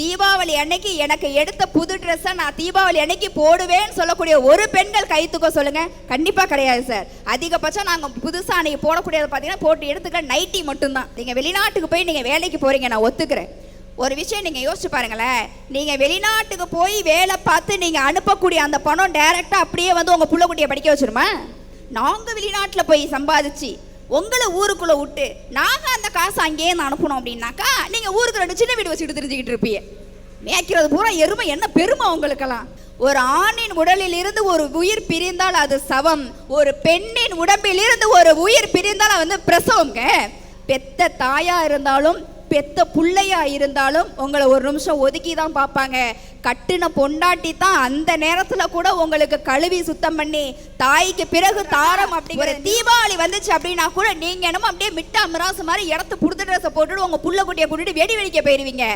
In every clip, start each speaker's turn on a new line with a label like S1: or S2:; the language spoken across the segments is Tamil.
S1: தீபாவளி அன்னைக்கு எனக்கு எடுத்த புது ட்ரெஸ்ஸை நான் தீபாவளி அன்னைக்கு போடுவேன்னு சொல்லக்கூடிய ஒரு பெண்கள் கைத்துக்க சொல்லுங்க. கண்டிப்பாக கிடையாது சார் அதிகபட்சம் நாங்கள் புதுசாக அன்னைக்கு போடக்கூடியது பார்த்தீங்கன்னா போட்டு எடுத்துக்க நைட்டி மட்டும்தான். நீங்கள் வெளிநாட்டுக்கு போய் நீங்கள் வேலைக்கு போகிறீங்க நான் ஒத்துக்கிறேன். ஒரு விஷயம் நீங்கள் யோசிச்சு பாருங்களேன். நீங்கள் வெளிநாட்டுக்கு போய் வேலை பார்த்து நீங்கள் அனுப்பக்கூடிய அந்த பணம் டைரெக்டாக அப்படியே வந்து உங்கள் பிள்ளைக்குட்டியை குட்டியை படிக்க வச்சிருமா? நாங்கள் வெளிநாட்டில் போய் சம்பாதிச்சு உங்களை ஊருக்குள்ள விட்டு நாங்கள் அந்த காசை அங்கேயே அனுப்பணும் அப்படின்னாக்கா நீங்க ஊருக்கு ரெண்டு சின்ன வீடு வச்சுட்டு தெரிஞ்சுக்கிட்டு இருப்பீங்க. மேய்க்கிறது பூரா எருமை என்ன பெருமை உங்களுக்கெல்லாம் ஒரு ஆணின் உடலில் இருந்து ஒரு உயிர் பிரிந்தால் அது சவம். ஒரு பெண்ணின் உடம்பில் இருந்து ஒரு உயிர் பிரிந்தால் வந்து பிரசவங்க பெத்த தாயா இருந்தாலும் பெத்த புள்ளையா இருந்தாலும் உங்களை ஒரு நிமிஷம் ஒதுக்கி தான் பார்ப்பாங்க. கட்டுன பொண்டாட்டி தான் அந்த நேரத்துல கூட உங்களுக்கு கழுவி சுத்தம் பண்ணி தாய்க்கு பிறகு தாரம் அப்படிங்கிற தீபாவளி வந்துச்சு அப்படின்னா கூட நீங்க என்னமோ அப்படியே மிட்டா மிராசு மாதிரி இடத்து புடுத்த ட்ரெஸ்ஸை போட்டுட்டு உங்க புள்ள குட்டியை கூட்டிட்டு வெடி வெடிக்க போயிருவீங்க.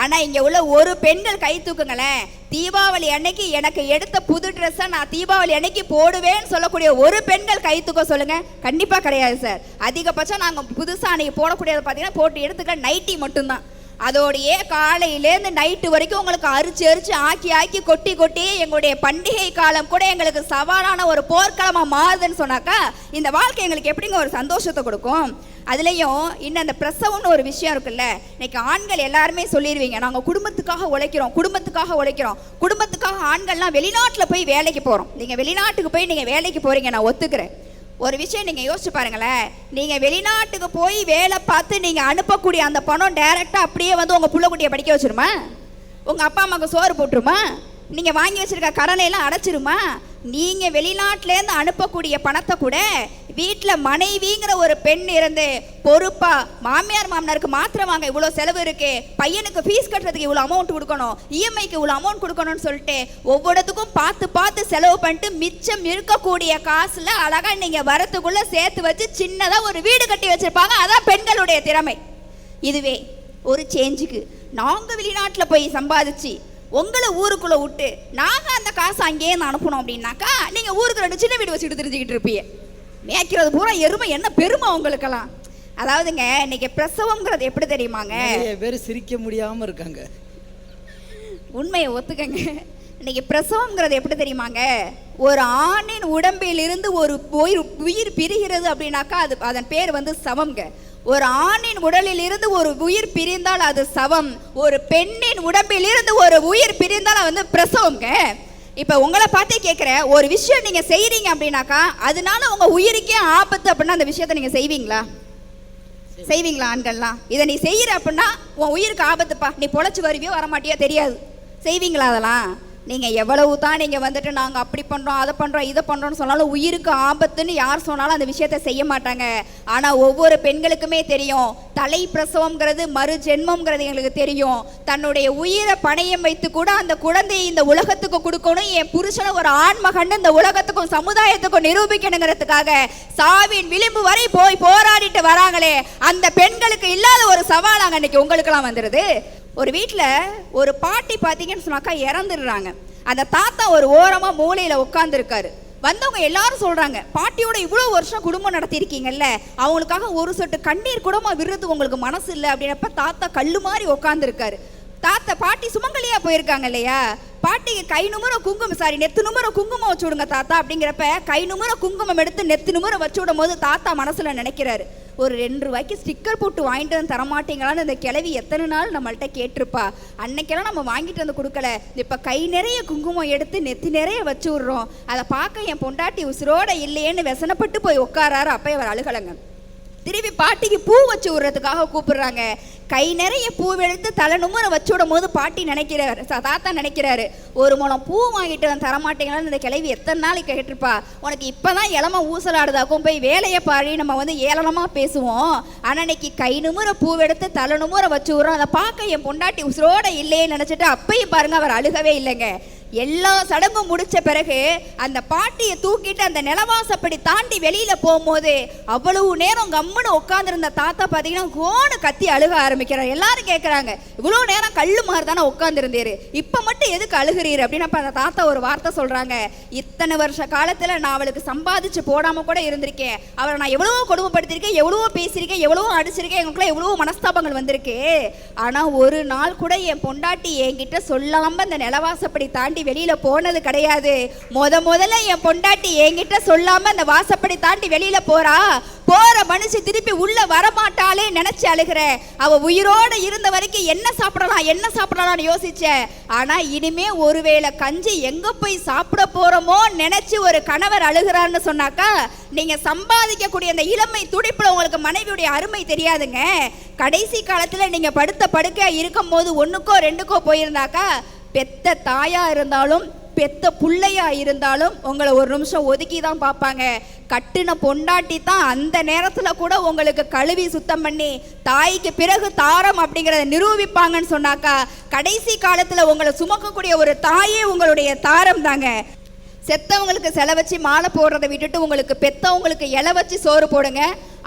S1: ஆனால் இங்கே உள்ள ஒரு பெண்கள் கை தூக்குங்களேன். தீபாவளி அன்னைக்கு எனக்கு எடுத்த புது ட்ரெஸ்ஸை நான் தீபாவளி அன்னைக்கு போடுவேன்னு சொல்லக்கூடிய ஒரு பெண்கள் கை தூக்க சொல்லுங்க. கண்டிப்பாக கிடையாது சார் அதிகபட்சம் நாங்கள் புதுசாக அன்னைக்கு போடக்கூடியது பார்த்தீங்கன்னா போட்டு எடுத்துக்க நைட்டி மட்டும்தான். அதோடையே காலையிலேருந்து நைட்டு வரைக்கும் உங்களுக்கு அரிச்சு அரிச்சு ஆக்கி ஆக்கி கொட்டி கொட்டி எங்களுடைய பண்டிகை காலம் கூட எங்களுக்கு சவாலான ஒரு போர்க்களமாக மாறுதுன்னு சொன்னாக்கா இந்த வாழ்க்கை எங்களுக்கு எப்படிங்க ஒரு சந்தோஷத்தை கொடுக்கும்? அதுலேயும் இன்னும் அந்த பிரசவம்னு ஒரு விஷயம் இருக்குல்ல இன்னைக்கு ஆண்கள் எல்லாருமே சொல்லிடுவீங்க நாங்கள் குடும்பத்துக்காக உழைக்கிறோம் குடும்பத்துக்காக உழைக்கிறோம் குடும்பத்துக்காக ஆண்கள்லாம் வெளிநாட்டில் போய் வேலைக்கு போகிறோம் நீங்கள் வெளிநாட்டுக்கு போய் நீங்கள் வேலைக்கு போகிறீங்க நான் ஒத்துக்கிறேன். ஒரு விஷயம் நீங்கள் யோசிச்சு பாருங்களேன். நீங்கள் வெளிநாட்டுக்கு போய் வேலை பார்த்து நீங்கள் அனுப்பக்கூடிய அந்த பணம் டைரெக்டாக அப்படியே வந்து உங்கள் பிள்ளைக்குட்டியை குட்டியை படிக்க வச்சிருமா? உங்கள் அப்பா அம்மாவுக்கு சோறு போட்டுருமா? நீங்கள் வாங்கி வச்சுருக்க கடனை எல்லாம் அடைச்சிருமா? நீங்கள் வெளிநாட்டிலேருந்து அனுப்பக்கூடிய பணத்தை கூட வீட்டில் மனைவிங்கிற ஒரு பெண் இருந்து பொறுப்பா மாமியார் மாமனாருக்கு மாத்திரை வாங்க இவ்வளோ செலவு இருக்கு பையனுக்கு ஃபீஸ் கட்டுறதுக்கு இவ்வளோ அமௌண்ட் கொடுக்கணும் இஎம்ஐக்கு இவ்வளோ அமௌண்ட் கொடுக்கணும்னு சொல்லிட்டு ஒவ்வொருத்துக்கும் பார்த்து பார்த்து செலவு பண்ணிட்டு மிச்சம் இருக்கக்கூடிய காசுல அழகா நீங்க வரத்துக்குள்ள சேர்த்து வச்சு சின்னதா ஒரு வீடு கட்டி வச்சிருப்பாங்க. அதான் பெண்களுடைய திறமை. இதுவே ஒரு சேஞ்சுக்கு நாங்கள் வெளிநாட்டில் போய் சம்பாதிச்சு உங்களை ஊருக்குள்ள விட்டு நாங்க அந்த காசை அங்கேயே அனுப்பணும் அப்படின்னாக்கா நீங்க ஊருக்கு ரெண்டு சின்ன வீடு வச்சுட்டு தெரிஞ்சுக்கிட்டு இருப்பீங்க. மேய்க்கிறது பூரா எருமை என்ன பெருமை உங்களுக்கெல்லாம். அதாவதுங்க இன்னைக்கு பிரசவம்ங்கிறது எப்படி தெரியுமாங்க?
S2: பேர் சிரிக்க முடியாம இருக்காங்க.
S1: உண்மையை ஒத்துக்கங்க. இன்னைக்கு பிரசவங்கிறது எப்படி தெரியுமாங்க? ஒரு ஆணின் உடம்பிலிருந்து ஒரு உயிர் உயிர் பிரிகிறது அப்படின்னாக்கா அது அதன் பேர் வந்து சவம்ங்க. ஒரு ஆணின் உடலில் இருந்து ஒரு உயிர் பிரிந்தால் அது சவம். ஒரு பெண்ணின் உடம்பில் இருந்து ஒரு உயிர் பிரிந்தால் அது வந்து பிரசவம்ங்க. இப்போ உங்களை பார்த்தே கேட்குறேன் ஒரு விஷயம் நீங்கள் செய்கிறீங்க அப்படின்னாக்கா அதனால உங்கள் உயிருக்கே ஆபத்து அப்படின்னா அந்த விஷயத்தை நீங்கள் செய்வீங்களா? செய்வீங்களா ஆண்கள்லாம்? இதை நீ செய்யற அப்படின்னா உன் உயிருக்கு ஆபத்துப்பா. நீ பொழைச்சி வருவியோ வரமாட்டியோ தெரியாது. செய்வீங்களா அதெல்லாம்? நீங்கள் எவ்வளவு தான் நீங்கள் வந்துட்டு நாங்கள் அப்படி பண்ணுறோம் அதை பண்ணுறோம் இதை பண்ணுறோம்னு சொன்னாலும் உயிருக்கு ஆபத்துன்னு யார் சொன்னாலும் அந்த விஷயத்த செய்ய மாட்டாங்க. ஆனால் ஒவ்வொரு பெண்களுக்குமே தெரியும். தலை பிரசவங்கிறது மறு ஜென்மம்ங்கிறது எங்களுக்கு தெரியும். தன்னுடைய உயிரை பணையம் வைத்து கூட அந்த குழந்தையை இந்த உலகத்துக்கு கொடுக்கணும் என் புருஷனை ஒரு ஆண்மகன் இந்த உலகத்துக்கும் சமுதாயத்துக்கும் நிரூபிக்கணுங்கிறதுக்காக சாவின் விளிம்பு வரை போய் போராடிட்டு வராங்களே. அந்த பெண்களுக்கு இல்லாத ஒரு சவால் அங்க இன்னைக்கு உங்களுக்கெல்லாம் வந்துடுது ஒரு வீட்டில் ஒரு பாட்டி பார்த்தீங்கன்னு சொன்னாக்கா இறந்துடுறாங்க. அந்த தாத்தா ஒரு ஓரமாக மூலையில் உட்காந்துருக்காரு வந்தவங்க எல்லாரும் சொல்கிறாங்க பாட்டியோட இவ்வளோ வருஷம் குடும்பம் நடத்தியிருக்கீங்கல்ல அவங்களுக்காக ஒரு சொட்டு கண்ணீர் கூடமா விடுறதுக்கு உங்களுக்கு மனசு இல்லை அப்படின்னப்ப தாத்தா கல் மாதிரி உட்காந்துருக்காரு தாத்தா பாட்டி சுமங்கலியா போயிருக்காங்க இல்லையா? பாட்டிக்கு கை நுமுற குங்குமம் சாரி நெத்து நுமுற குங்குமம் வச்சு விடுங்க தாத்தா அப்படிங்கிறப்ப கை நுமுற குங்குமம் எடுத்து நெத்து நுமுற வச்சு விடும் போது தாத்தா மனசுல நினைக்கிறாரு. ஒரு ரெண்டு ரூபாய்க்கு ஸ்டிக்கர் போட்டு வாங்கிட்டு வந்து தரமாட்டீங்களான்னு இந்த கிழவி எத்தனை நாள் நம்மள்கிட்ட கேட்டிருப்பா. அன்னைக்கெல்லாம் நம்ம வாங்கிட்டு வந்து கொடுக்கல. இப்போ கை நிறைய குங்குமம் எடுத்து நெத்தி நிறைய வச்சு விட்றோம். அதை பார்க்க என் பொண்டாட்டி உசுரோட இல்லையேன்னு விசனப்பட்டு போய் உட்காராரு. அப்போ அவர் அழுகலங்க. திரும்பி பாட்டிக்கு பூ வச்சு விடுறதுக்காக கூப்பிடுறாங்க. கை நிறைய பூ எடுத்து தலை நுமுறை வச்சு விடும் போது பாட்டி நினைக்கிறாரு. தாத்தா நினைக்கிறாரு. ஒரு மூலம் பூ வாங்கிட்டு வந்து தரமாட்டேங்களான்னு இந்த கிளவி எத்தனை நாளைக்கு கேட்டிருப்பா. உனக்கு இப்போதான் இளம ஊசலாடுதாக்கும். போய் வேலையை பாடி நம்ம வந்து ஏளனமாக பேசுவோம். ஆனால் இன்னைக்கு கை நுமுற பூ எடுத்து தலை நுமுற வச்சு விடுறோம் அதை பார்க்க என் பொண்டாட்டி உசுரோட இல்லையே நினைச்சிட்டு அப்பயும் பாருங்க அவர் அழுகவே இல்லைங்க. எல்லா சடங்கும் முடிச்ச பிறகு அந்த பாட்டியை தூக்கிட்டு அந்த நிலவாசப்படி தாண்டி வெளியில போகும்போது அவ்வளவு நேரம் கம்முன்னு உட்காந்துருந்த தாத்தா பார்த்தீங்கன்னா கோணு கத்தி அழுக ஆரம்பிக்கிறார். எல்லாரும் கேட்குறாங்க இவ்வளோ நேரம் கல்லு மாதிரி தானே உட்காந்துருந்தீரு இப்போ மட்டும் எதுக்கு அழுகிறீர் அப்படின்னு அப்போ அந்த தாத்தா ஒரு வார்த்தை சொல்றாங்க. இத்தனை வருஷ காலத்துல நான் அவளுக்கு சம்பாதிச்சு போடாம கூட இருந்திருக்கேன். அவளை நான் எவ்வளவோ கொடுமைப்படுத்திருக்கேன் எவ்வளவோ பேசியிருக்கேன் எவ்வளவோ அடிச்சிருக்கேன். எங்களுக்குள்ள எவ்வளவோ மனஸ்தாபங்கள் வந்திருக்கு. ஆனா ஒரு நாள் கூட என் பொண்டாட்டி என்கிட்ட சொல்லாம அந்த நிலவாசப்படி தாண்டி வெளியில போனது கிடையாது. முத முதல்ல என் பொண்டாட்டி என்கிட்ட சொல்லாம அந்த வாசப்படி தாண்டி வெளியில போறா. போற மனுஷி திருப்பி உள்ள வரமாட்டாளே நினைச்சு அழுகிற. அவ உயிரோட இருந்த வரைக்கும் என்ன சாப்பிடலாம் என்ன சாப்பிடலாம்னு யோசிச்சேன் ஆனா இனிமே ஒருவேளை கஞ்சி எங்க போய் சாப்பிட போறோமோ நினைச்சு ஒரு கணவர் அழுகிறான்னு சொன்னாக்கா நீங்க சம்பாதிக்கக்கூடிய அந்த இளமை துடிப்புல உங்களுக்கு மனைவியுடைய அருமை தெரியாதுங்க. கடைசி காலத்துல நீங்க படுத்த படுக்கையா இருக்கும் போது ஒண்ணுக்கோ ரெண்டுக்கோ போயிருந்தாக்கா பெத்த தாயா இருந்தாலும் பெத்த பிள்ளையா இருந்தாலும் உங்களை ஒரு நிமிஷம் ஒதுக்கி தான் பார்ப்பாங்க. கட்டின பொண்டாட்டி தான் அந்த நேரத்தில் கூட உங்களுக்கு கழுவி சுத்தம் பண்ணி தாய்க்கு பிறகு தாரம் அப்படிங்கிறத நிரூபிப்பாங்கன்னு சொன்னாக்கா கடைசி காலத்தில் உங்களை சுமக்கக்கூடிய ஒரு தாயே உங்களுடைய தாரம் தாங்க செத்தவங்களுக்கு செலை வச்சு மாலை போடுறதை விட்டுட்டு உங்களுக்கு பெத்தவங்களுக்கு இலை வச்சு சோறு போடுங்க.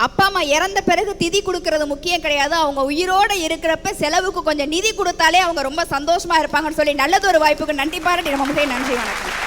S1: அப்பா அம்மா இறந்த பிறகு திதி கொடுக்கறது முக்கியம் கிடையாது. அவங்க உயிரோட இருக்கிறப்ப செலவுக்கு கொஞ்சம் நிதி கொடுத்தாலே அவங்க ரொம்ப சந்தோஷமாக இருப்பாங்கன்னு சொல்லி நல்லது ஒரு வாய்ப்புக்கு நன்றி பாராட்டி நம்ம நன்றி வணக்கம்.